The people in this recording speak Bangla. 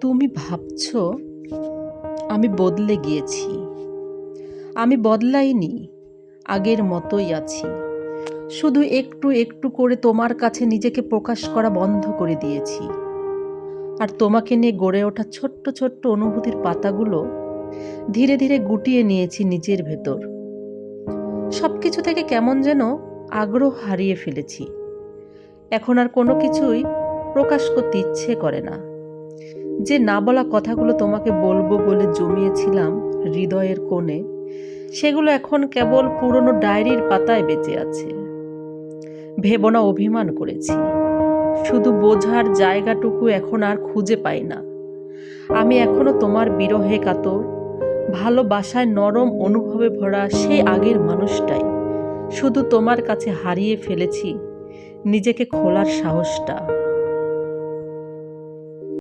তুমি ভাবছ, আমি বদলে গিয়েছি। আমি বদলাইনি, আগের মতোই আছি। শুধু একটু একটু করে তোমার কাছে নিজেকে প্রকাশ করা বন্ধ করে দিয়েছি। আর তোমাকে নিয়ে গড়ে ওঠা ছোট্ট ছোট্ট অনুভূতির পাতাগুলো ধীরে ধীরে গুটিয়ে নিয়েছি নিজের ভেতর। সব কিছু থেকে কেমন যেন আগ্রহ হারিয়ে ফেলেছি। এখন আর কোনো কিছুই প্রকাশ করতে ইচ্ছে করে না। যে না বলা কথাগুলো তোমাকে বলব বলে জমিয়েছিলাম হৃদয়ের কোণে, সেগুলো এখন কেবল পুরনো ডায়েরির পাতায় বেঁচে আছে। ভেবনা অভিমান করেছি। শুধু বোঝার জায়গাটুকু এখন আর খুঁজে পাই না। আমি এখনও তোমার বিরহে কাতর, ভালোবাসায় নরম অনুভবে ভরা সেই আগের মানুষটাই। শুধু তোমার কাছে হারিয়ে ফেলেছি, নিজেকে খোলার সাহসটা।